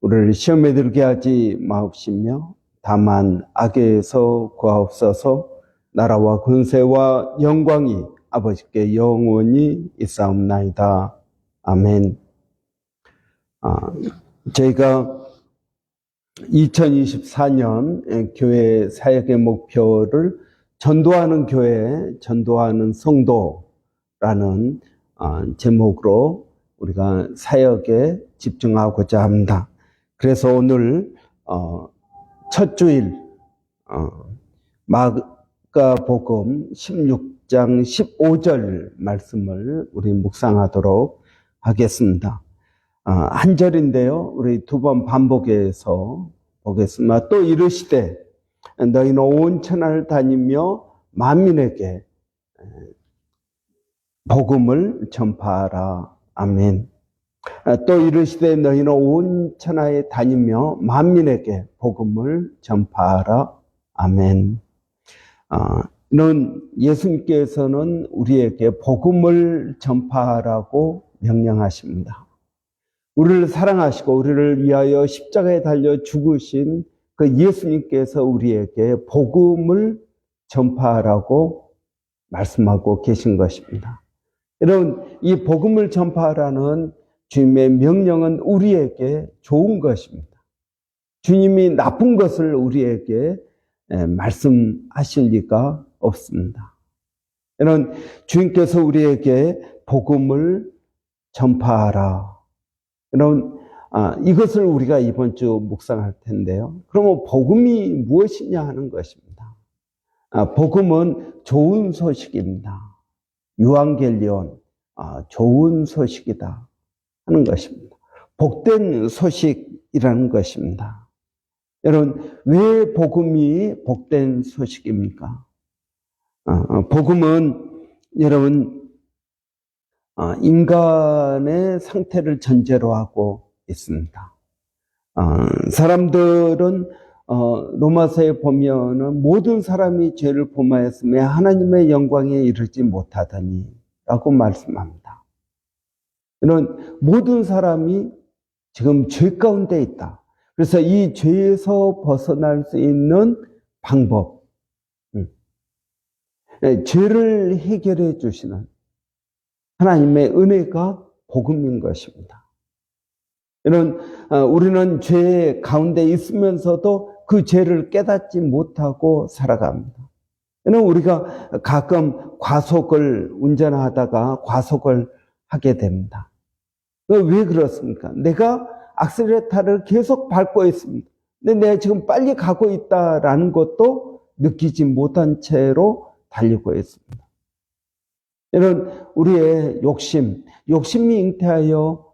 우리를 시험에 들게 하지 마옵시며 다만 악에서 구하옵소서 나라와 권세와 영광이 아버지께 영원히 있사옵나이다. 아멘. 아, 저희가 2024년 교회 사역의 목표를 전도하는 교회, 전도하는 성도라는 아, 제목으로 우리가 사역에 집중하고자 합니다. 그래서 오늘 어, 첫 주일 어, 마가복음 16장 15절 말씀을 우리 묵상하도록 하겠습니다. 어, 한 절인데요. 우리 두 번 반복해서 보겠습니다. 또 이르시되 너희는 온 천하를 다니며 만민에게 복음을 전파하라. 아멘. 또 이르시되 너희는 온 천하에 다니며 만민에게 복음을 전파하라. 아멘. 아, 는 예수님께서는 우리에게 복음을 전파하라고 명령하십니다. 우리를 사랑하시고 우리를 위하여 십자가에 달려 죽으신 그 예수님께서 우리에게 복음을 전파하라고 말씀하고 계신 것입니다. 여러분, 이 복음을 전파하라는 주님의 명령은 우리에게 좋은 것입니다. 주님이 나쁜 것을 우리에게 말씀하실 리가 없습니다. 여러분, 주님께서 우리에게 복음을 전파하라. 여러분, 아, 이것을 우리가 이번 주 묵상할 텐데요. 그러면 복음이 무엇이냐 하는 것입니다. 아, 복음은 좋은 소식입니다. 유앙겔리온, 아, 좋은 소식이다 하는 것입니다. 복된 소식이라는 것입니다. 여러분, 왜 복음이 복된 소식입니까? 아, 복음은 여러분 아, 인간의 상태를 전제로 하고 있습니다. 아, 사람들은 어, 로마서에 보면은 모든 사람이 죄를 범하였으며 하나님의 영광에 이르지 못하더니 라고 말씀합니다. 이런 모든 사람이 지금 죄 가운데 있다. 그래서 이 죄에서 벗어날 수 있는 방법, 음. 네, 죄를 해결해 주시는 하나님의 은혜가 복음인 것입니다. 이런 우리는 죄 가운데 있으면서도 그 죄를 깨닫지 못하고 살아갑니다. 이는 우리가 가끔 과속을 운전하다가 과속을 하게 됩니다. 왜 그렇습니까? 내가 악셀레타를 계속 밟고 있습니다. 근데 내가 지금 빨리 가고 있다라는 것도 느끼지 못한 채로 달리고 있습니다. 이런 우리의 욕심, 욕심이 잉태하여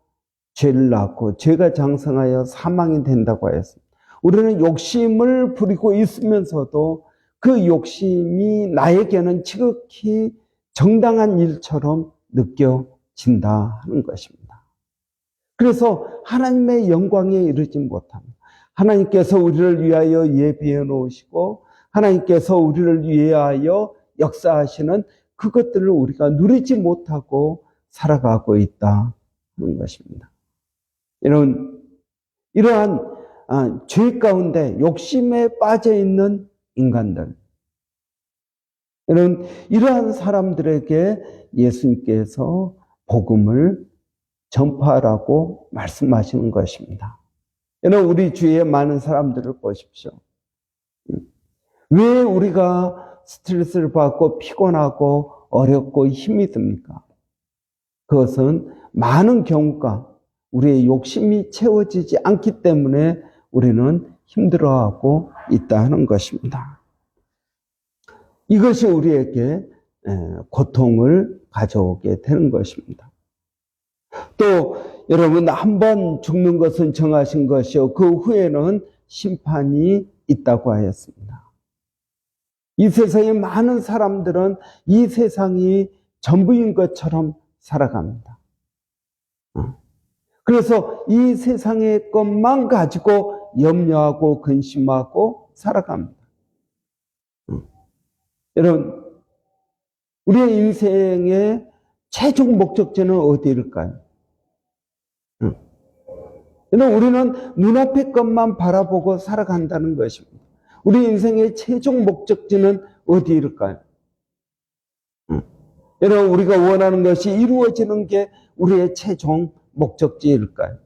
죄를 낳고 죄가 장성하여 사망이 된다고 하였습니다. 우리는 욕심을 부리고 있으면서도 그 욕심이 나에게는 지극히 정당한 일처럼 느껴진다 하는 것입니다. 그래서 하나님의 영광에 이르지 못합니다. 하나님께서 우리를 위하여 예비해 놓으시고 하나님께서 우리를 위하여 역사하시는 그것들을 우리가 누리지 못하고 살아가고 있다 하는 것입니다. 이런 이러한 아, 죄 가운데 욕심에 빠져 있는 인간들, 이런 이러한 사람들에게 예수님께서 복음을 전파하라고 말씀하시는 것입니다. 여러분 우리 주위에 많은 사람들을 보십시오. 왜 우리가 스트레스를 받고 피곤하고 어렵고 힘이 듭니까? 그것은 많은 경우가 우리의 욕심이 채워지지 않기 때문에 우리는 힘들어하고 있다 하는 것입니다. 이것이 우리에게 고통을 가져오게 되는 것입니다. 또 여러분 한 번 죽는 것은 정하신 것이요 그 후에는 심판이 있다고 하였습니다. 이 세상에 많은 사람들은 이 세상이 전부인 것처럼 살아갑니다. 어. 그래서 이 세상의 것만 가지고 염려하고 근심하고 살아갑니다. 어. 여러분, 우리의 인생의 최종 목적지는 어디일까요? 어. 여러분, 우리는 눈앞의 것만 바라보고 살아간다는 것입니다. 우리 인생의 최종 목적지는 어디일까요? 응. 여러분, 우리가 원하는 것이 이루어지는 게 우리의 최종 목적지일까요?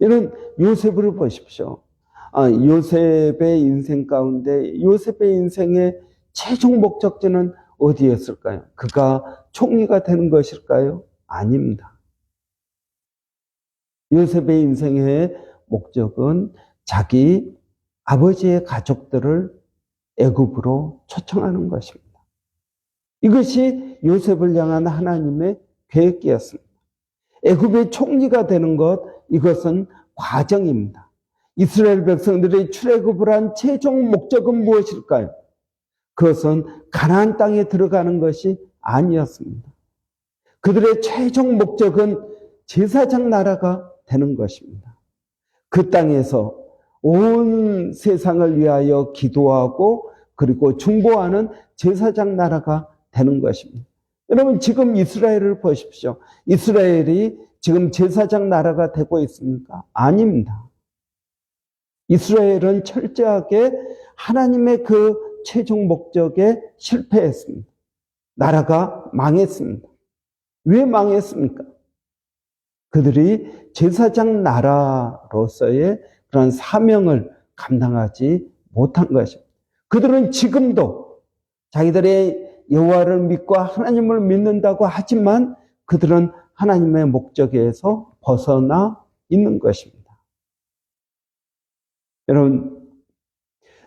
여러분, 요셉을 보십시오. 아, 요셉의 인생 가운데 요셉의 인생의 최종 목적지는 어디였을까요? 그가 총리가 되는 것일까요? 아닙니다. 요셉의 인생의 목적은 자기 아버지의 가족들을 애굽으로 초청하는 것입니다. 이것이 요셉을 향한 하나님의 계획이었습니다. 애굽의 총리가 되는 것 이것은 과정입니다. 이스라엘 백성들의 출애굽을 한 최종 목적은 무엇일까요? 그것은 가나안 땅에 들어가는 것이 아니었습니다. 그들의 최종 목적은 제사장 나라가 되는 것입니다. 그 땅에서 온 세상을 위하여 기도하고 그리고 중보하는 제사장 나라가 되는 것입니다. 여러분 지금 이스라엘을 보십시오. 이스라엘이 지금 제사장 나라가 되고 있습니까? 아닙니다. 이스라엘은 철저하게 하나님의 그 최종 목적에 실패했습니다. 나라가 망했습니다. 왜 망했습니까? 그들이 제사장 나라로서의 그런 사명을 감당하지 못한 것입니다. 그들은 지금도 자기들의 여호와를 믿고 하나님을 믿는다고 하지만 그들은 하나님의 목적에서 벗어나 있는 것입니다. 여러분,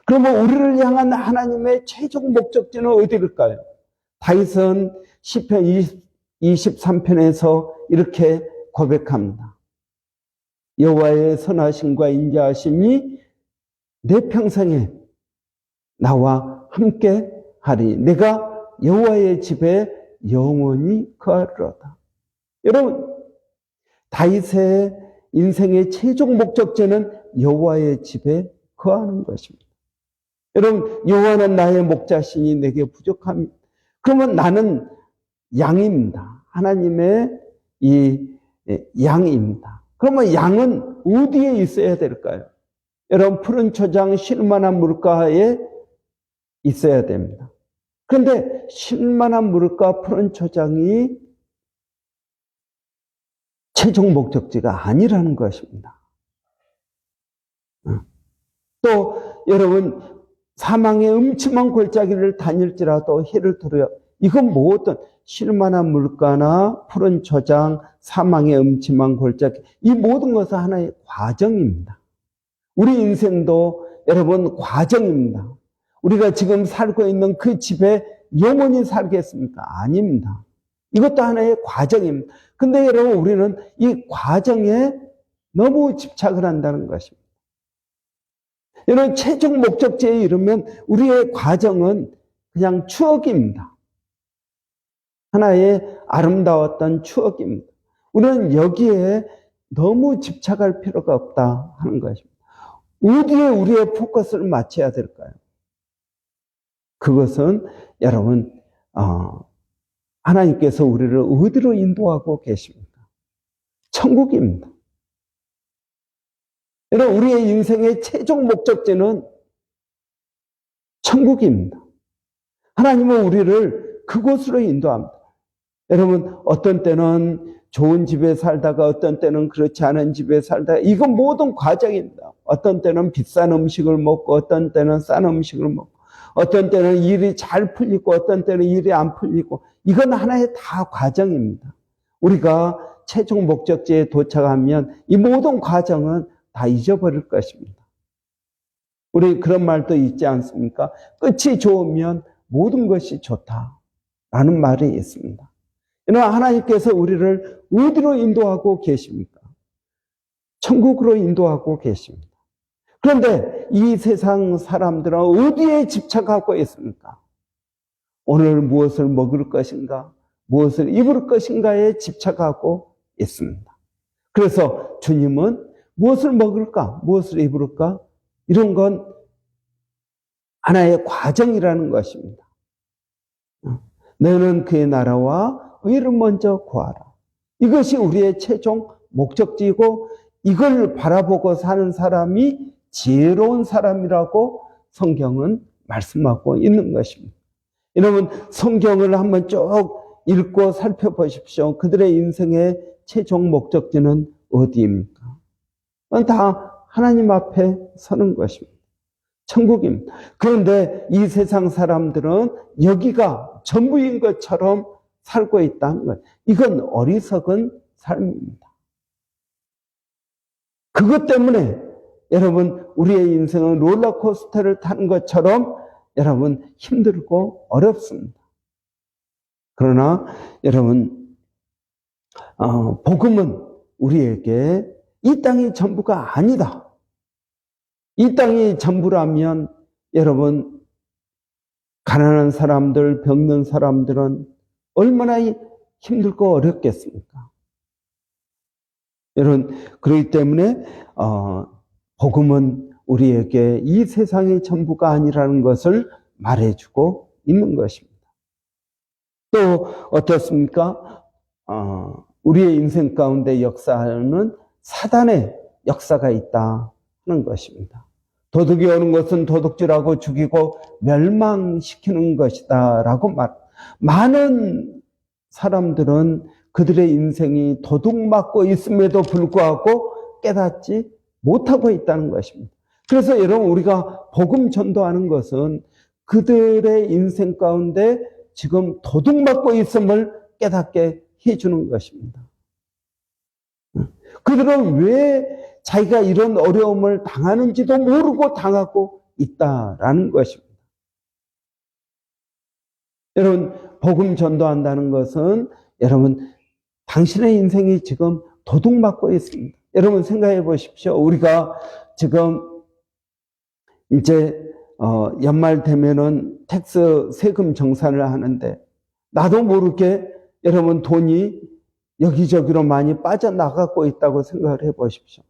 그러면 우리를 향한 하나님의 최종 목적지는 어디일까요? 다윗은 시편 23편에서 이렇게 고백합니다. 여호와의 선하심과 인자하심이 내 평생에 나와 함께 하리. 내가 여호와의 집에 영원히 거하리로다. 여러분, 다윗의 인생의 최종 목적지는 여호와의 집에 거하는 것입니다. 여러분, 여호와는 나의 목자시니 내게 부족함. 그러면 나는 양입니다. 하나님의 이 양입니다. 그러면 양은 어디에 있어야 될까요? 여러분, 푸른 초장 쉴만한 물가에 있어야 됩니다. 그런데 쉴만한 물가 푸른 초장이 최종 목적지가 아니라는 것입니다. 어. 또 여러분 사망의 음침한 골짜기를 다닐지라도 해를 두려 이건 뭐든 쉴만한 물가나 푸른 초장, 사망의 음침한 골짜기 이 모든 것은 하나의 과정입니다. 우리 인생도 여러분 과정입니다. 우리가 지금 살고 있는 그 집에 영원히 살겠습니까? 아닙니다. 이것도 하나의 과정입니다. 근데 여러분, 우리는 이 과정에 너무 집착을 한다는 것입니다. 여러분, 최종 목적지에 이르면 우리의 과정은 그냥 추억입니다. 하나의 아름다웠던 추억입니다. 우리는 여기에 너무 집착할 필요가 없다 하는 것입니다. 어디에 우리의 포커스를 맞춰야 될까요? 그것은 여러분 어, 하나님께서 우리를 어디로 인도하고 계십니까? 천국입니다. 여러분 우리의 인생의 최종 목적지는 천국입니다. 하나님은 우리를 그곳으로 인도합니다. 여러분 어떤 때는 좋은 집에 살다가 어떤 때는 그렇지 않은 집에 살다가 이건 모든 과정입니다. 어떤 때는 비싼 음식을 먹고 어떤 때는 싼 음식을 먹고 어떤 때는 일이 잘 풀리고 어떤 때는 일이 안 풀리고 이건 하나의 다 과정입니다. 우리가 최종 목적지에 도착하면 이 모든 과정은 다 잊어버릴 것입니다. 우리 그런 말도 있지 않습니까? 끝이 좋으면 모든 것이 좋다 라는 말이 있습니다. 하나님께서 우리를 어디로 인도하고 계십니까? 천국으로 인도하고 계십니다. 그런데 이 세상 사람들은 어디에 집착하고 있습니까? 오늘 무엇을 먹을 것인가? 무엇을 입을 것인가에 집착하고 있습니다. 그래서 주님은 무엇을 먹을까? 무엇을 입을까? 이런 건 하나의 과정이라는 것입니다. 너는 그의 나라와 의를 먼저 구하라. 이것이 우리의 최종 목적지이고 이걸 바라보고 사는 사람이 지혜로운 사람이라고 성경은 말씀하고 있는 것입니다. 여러분 성경을 한번 쭉 읽고 살펴보십시오. 그들의 인생의 최종 목적지는 어디입니까? 다 하나님 앞에 서는 것입니다. 천국입니다. 그런데 이 세상 사람들은 여기가 전부인 것처럼 살고 있다는 것. 이건 어리석은 삶입니다. 그것 때문에 여러분 우리의 인생은 롤러코스터를 타는 것처럼 여러분 힘들고 어렵습니다. 그러나 여러분 어, 복음은 우리에게 이 땅이 전부가 아니다. 이 땅이 전부라면 여러분 가난한 사람들, 병든 사람들은 얼마나 힘들고 어렵겠습니까? 여러분 그렇기 때문에 어, 복음은 우리에게 이 세상의 전부가 아니라는 것을 말해주고 있는 것입니다. 또 어떻습니까? 어, 우리의 인생 가운데 역사하는 사단의 역사가 있다 하는 것입니다. 도둑이 오는 것은 도둑질하고 죽이고 멸망시키는 것이다 라고 말. 많은 사람들은 그들의 인생이 도둑맞고 있음에도 불구하고 깨닫지 못하고 있다는 것입니다. 그래서 여러분 우리가 복음 전도하는 것은 그들의 인생 가운데 지금 도둑맞고 있음을 깨닫게 해주는 것입니다. 그들은 왜 자기가 이런 어려움을 당하는지도 모르고 당하고 있다라는 것입니다. 여러분, 복음 전도한다는 것은 여러분, 당신의 인생이 지금 도둑맞고 있습니다. 여러분 생각해 보십시오. 우리가 지금 이제 어, 연말 되면은 텍스 세금 정산을 하는데 나도 모르게 여러분 돈이 여기저기로 많이 빠져나가고 있다고 생각을 해 보십시오.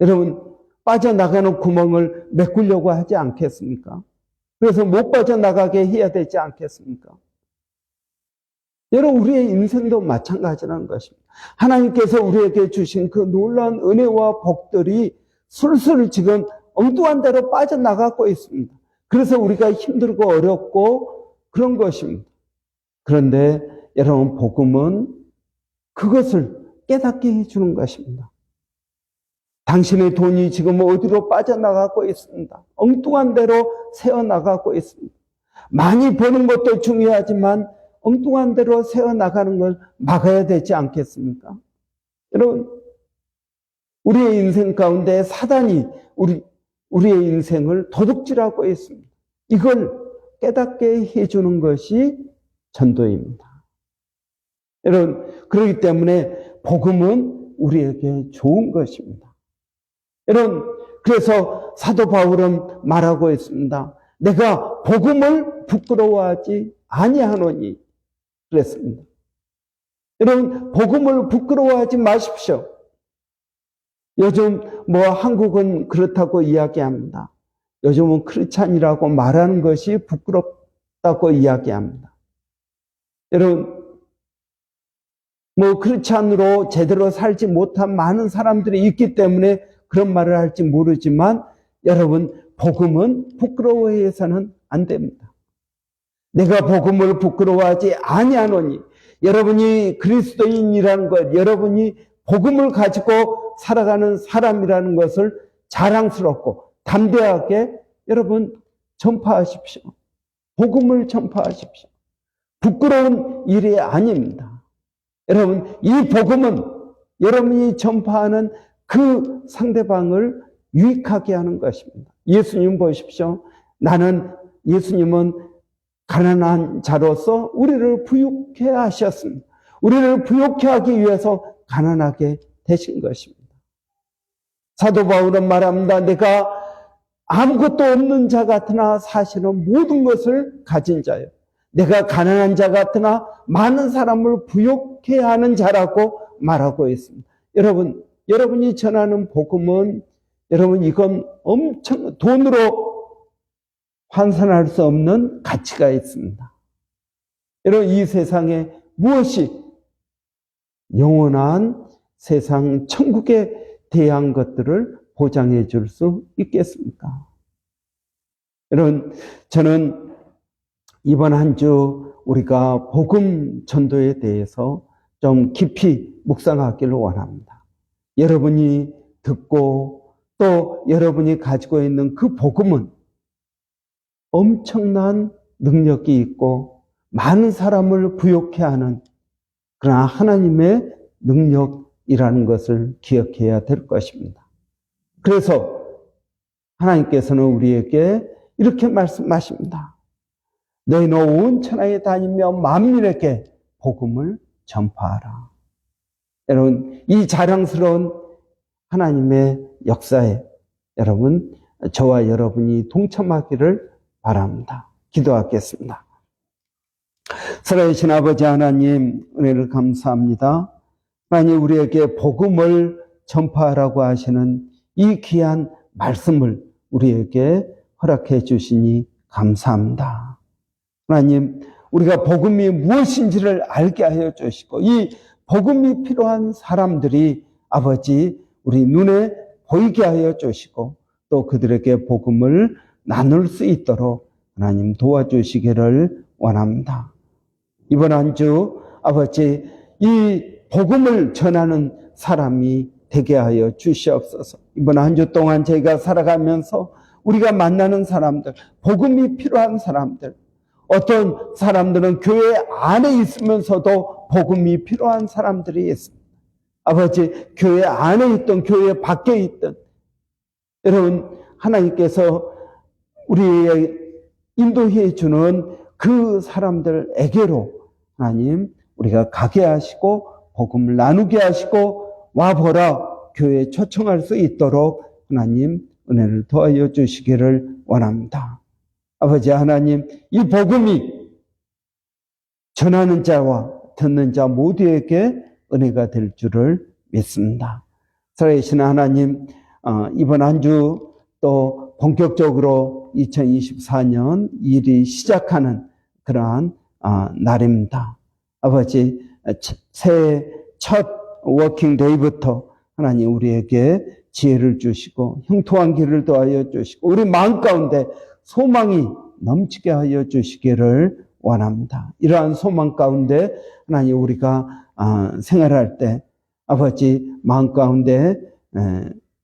여러분 빠져나가는 구멍을 메꾸려고 하지 않겠습니까? 그래서 못 빠져나가게 해야 되지 않겠습니까? 여러분 우리의 인생도 마찬가지라는 것입니다. 하나님께서 우리에게 주신 그 놀라운 은혜와 복들이 술술 지금 엉뚱한 대로 빠져나가고 있습니다. 그래서 우리가 힘들고 어렵고 그런 것입니다. 그런데 여러분 복음은 그것을 깨닫게 해주는 것입니다. 당신의 돈이 지금 어디로 빠져나가고 있습니다. 엉뚱한 대로 새어나가고 있습니다. 많이 버는 것도 중요하지만 엉뚱한 대로 새어나가는 걸 막아야 되지 않겠습니까? 여러분, 우리의 인생 가운데 사단이 우리, 우리의 인생을 도둑질하고 있습니다. 이걸 깨닫게 해주는 것이 전도입니다. 여러분, 그렇기 때문에 복음은 우리에게 좋은 것입니다. 여러분, 그래서 사도 바울은 말하고 있습니다. 내가 복음을 부끄러워하지 아니하노니 그랬습니다. 여러분, 복음을 부끄러워하지 마십시오. 요즘 뭐 한국은 그렇다고 이야기합니다. 요즘은 크리찬이라고 말하는 것이 부끄럽다고 이야기합니다. 여러분, 뭐 크리찬으로 제대로 살지 못한 많은 사람들이 있기 때문에 그런 말을 할지 모르지만 여러분, 복음은 부끄러워해서는 안 됩니다. 내가 복음을 부끄러워하지 아니하노니 여러분이 그리스도인이라는 것, 여러분이 복음을 가지고 살아가는 사람이라는 것을 자랑스럽고 담대하게 여러분 전파하십시오. 복음을 전파하십시오. 부끄러운 일이 아닙니다. 여러분, 이 복음은 여러분이 전파하는 그 상대방을 유익하게 하는 것입니다. 예수님 보십시오. 나는 예수님은 가난한 자로서 우리를 부유케 하셨습니다. 우리를 부유케 하기 위해서 가난하게 되신 것입니다. 사도 바울은 말합니다. 내가 아무것도 없는 자 같으나 사실은 모든 것을 가진 자요. 내가 가난한 자 같으나 많은 사람을 부욕해 하는 자라고 말하고 있습니다. 여러분, 여러분이 전하는 복음은 여러분 이건 엄청 돈으로 환산할 수 없는 가치가 있습니다. 여러분 이 세상에 무엇이 영원한 세상 천국에 대한 것들을 보장해 줄 수 있겠습니까? 여러분 저는 이번 한 주 우리가 복음 전도에 대해서 좀 깊이 묵상하기를 원합니다. 여러분이 듣고 또 여러분이 가지고 있는 그 복음은 엄청난 능력이 있고 많은 사람을 부욕해 하는 그러나 하나님의 능력이라는 것을 기억해야 될 것입니다. 그래서 하나님께서는 우리에게 이렇게 말씀하십니다. 너희는 온 천하에 다니며 만민에게 복음을 전파하라. 여러분, 이 자랑스러운 하나님의 역사에 여러분, 저와 여러분이 동참하기를 바랍니다. 기도하겠습니다. 살아계신 아버지 하나님, 은혜를 감사합니다. 하나님, 우리에게 복음을 전파하라고 하시는 이 귀한 말씀을 우리에게 허락해 주시니 감사합니다. 하나님, 우리가 복음이 무엇인지를 알게 하여 주시고, 이 복음이 필요한 사람들이 아버지, 우리 눈에 보이게 하여 주시고, 또 그들에게 복음을 나눌 수 있도록 하나님 도와주시기를 원합니다. 이번 한 주 아버지, 이 복음을 전하는 사람이 되게 하여 주시옵소서. 이번 한 주 동안 저희가 살아가면서 우리가 만나는 사람들, 복음이 필요한 사람들, 어떤 사람들은 교회 안에 있으면서도 복음이 필요한 사람들이 있습니다. 아버지, 교회 안에 있던 교회 밖에 있던 여러분, 하나님께서 우리의 인도해 주는 그 사람들에게로 하나님 우리가 가게 하시고 복음을 나누게 하시고 와보라 교회에 초청할 수 있도록 하나님 은혜를 더하여 주시기를 원합니다. 아버지 하나님 이 복음이 전하는 자와 듣는 자 모두에게 은혜가 될 줄을 믿습니다. 살아계신 하나님 어, 이번 한 주 또 본격적으로 2024년 일이 시작하는 그러한 어, 날입니다. 아버지 새해 첫 워킹 데이부터 하나님 우리에게 지혜를 주시고 형통한 길을 더하여 주시고 우리 마음 가운데 소망이 넘치게 하여 주시기를 원합니다. 이러한 소망 가운데 하나님 우리가 어, 생활할 때 아버지 마음 가운데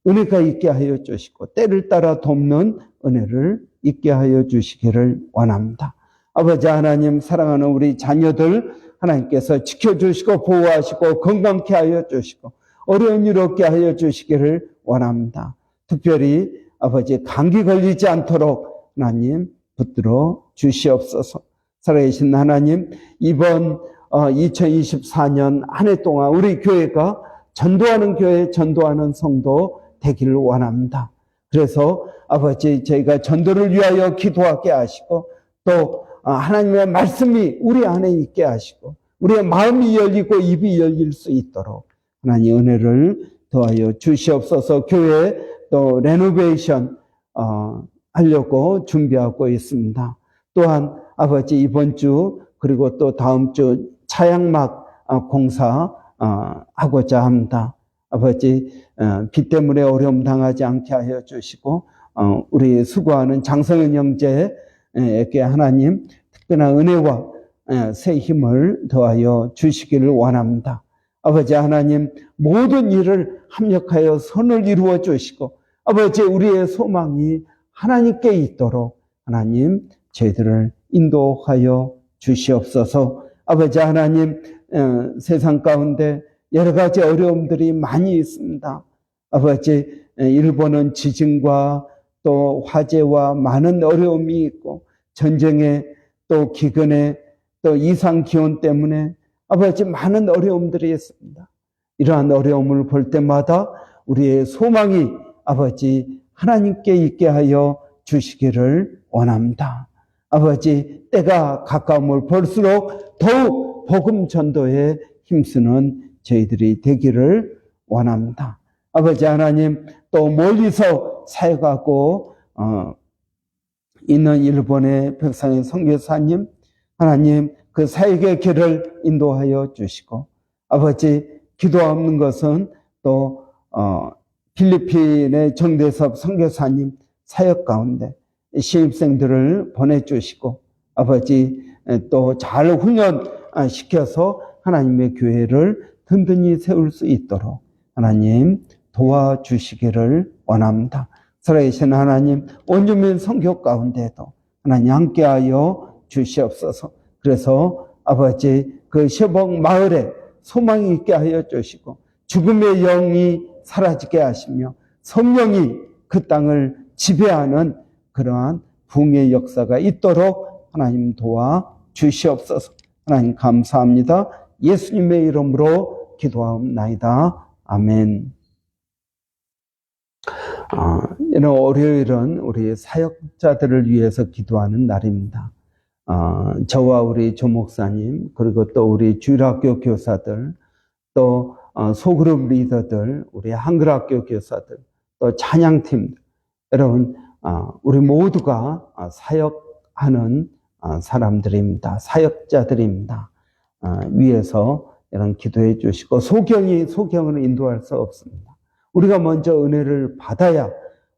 은혜가 있게 하여 주시고 때를 따라 돕는 은혜를 있게 하여 주시기를 원합니다. 아버지 하나님 사랑하는 우리 자녀들 하나님께서 지켜주시고 보호하시고 건강케 하여 주시고 어려운 일 없게 하여 주시기를 원합니다. 특별히 아버지 감기 걸리지 않도록 하나님 붙들어 주시옵소서. 살아계신 하나님 이번 2024년 한 해 동안 우리 교회가 전도하는 교회, 전도하는 성도 되기를 원합니다. 그래서 아버지 저희가 전도를 위하여 기도하게 하시고 또 하나님의 말씀이 우리 안에 있게 하시고 우리의 마음이 열리고 입이 열릴 수 있도록 하나님 은혜를 더하여 주시옵소서 교회 또 레노베이션 어, 하려고 준비하고 있습니다. 또한 아버지 이번 주 그리고 또 다음 주 차양막 공사 어, 하고자 합니다. 아버지 어, 비 때문에 어려움 당하지 않게 하여 주시고 어, 우리 수고하는 장성현 형제에게 하나님 특별한 은혜와 새 힘을 더하여 주시기를 원합니다. 아버지 하나님 모든 일을 합력하여 선을 이루어 주시고 아버지 우리의 소망이 하나님께 있도록 하나님 저희들을 인도하여 주시옵소서. 아버지 하나님 세상 가운데 여러 가지 어려움들이 많이 있습니다. 아버지, 일본은 지진과 또 화재와 많은 어려움이 있고 전쟁에 또 기근에 또 이상 기온 때문에 아버지 많은 어려움들이 있습니다. 이러한 어려움을 볼 때마다 우리의 소망이 아버지 하나님께 있게 하여 주시기를 원합니다. 아버지 때가 가까움을 볼수록 더욱 복음 전도에 힘쓰는 저희들이 되기를 원합니다. 아버지 하나님 또 멀리서 사역하고 어, 있는 일본의 백상의 선교사님 하나님 그 사역의 길을 인도하여 주시고 아버지 기도 없는 것은 또 어, 필리핀의 정대섭 선교사님 사역 가운데 신입생들을 보내주시고 아버지 또 잘 훈련시켜서 하나님의 교회를 든든히 세울 수 있도록 하나님 도와주시기를 원합니다. 살아계신 하나님 원주민 성교 가운데도 하나님 함께하여 주시옵소서. 그래서 아버지 그 시범 마을에 소망이 있게 하여 주시고 죽음의 영이 사라지게 하시며 성령이 그 땅을 지배하는 그러한 붕의 역사가 있도록 하나님 도와 주시옵소서. 하나님 감사합니다. 예수님의 이름으로 기도하옵나이다. 아멘. 아, 이런 월요일은 우리 사역자들을 위해서 기도하는 날입니다. 아, 저와 우리 조 목사님, 그리고 또 우리 주일학교 교사들, 또 어, 소그룹 리더들, 우리 한글학교 교사들, 또 찬양팀, 여러분, 아, 우리 모두가 아, 사역하는 아, 사람들입니다. 사역자들입니다. 아, 위에서 이런 기도해 주시고, 소경이 소경을 인도할 수 없습니다. 우리가 먼저 은혜를 받아야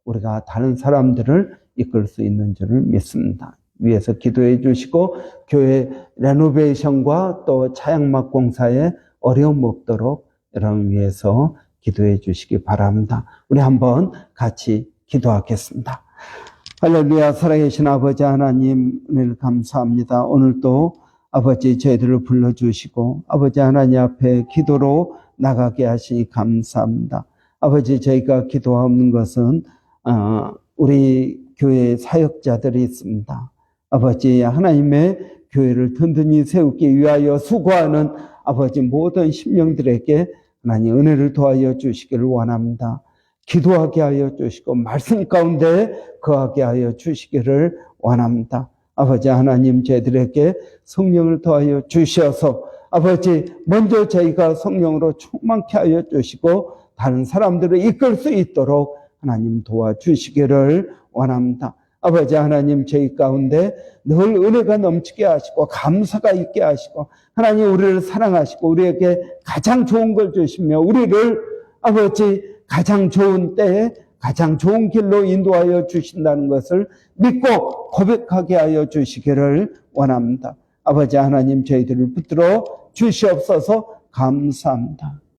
우리가 다른 사람들을 이끌 수 있는 줄을 믿습니다. 위에서 기도해 주시고 교회 레노베이션과 또 차양막 공사에 어려움 없도록 여러분 위해서 기도해 주시기 바랍니다. 우리 한번 같이 기도하겠습니다. 할렐루야 살아계신 아버지 하나님 은혜를 감사합니다. 오늘도 아버지 저희들을 불러주시고 아버지 하나님 앞에 기도로 나가게 하시니 감사합니다. 아버지 저희가 기도하는 것은 어, 우리 교회 사역자들이 있습니다. 아버지 하나님의 교회를 든든히 세우기 위하여 수고하는 아버지 모든 심령들에게 하나님 은혜를 도하여 주시기를 원합니다. 기도하게 하여 주시고 말씀 가운데 거하게 하여 주시기를 원합니다. 아버지 하나님 저희들에게 성령을 더하여 주셔서 아버지 먼저 저희가 성령으로 충만케 하여 주시고 다른 사람들을 이끌 수 있도록 하나님 도와주시기를 원합니다. 아버지 하나님 저희 가운데 늘 은혜가 넘치게 하시고 감사가 있게 하시고 하나님 우리를 사랑하시고 우리에게 가장 좋은 걸 주시며 우리를 아버지 가장 좋은 때에 가장 좋은 길로 인도하여 주신다는 것을 믿고 고백하게 하여 주시기를 원합니다. 아버지 하나님 저희들을 붙들어 주시옵소서 감사합니다.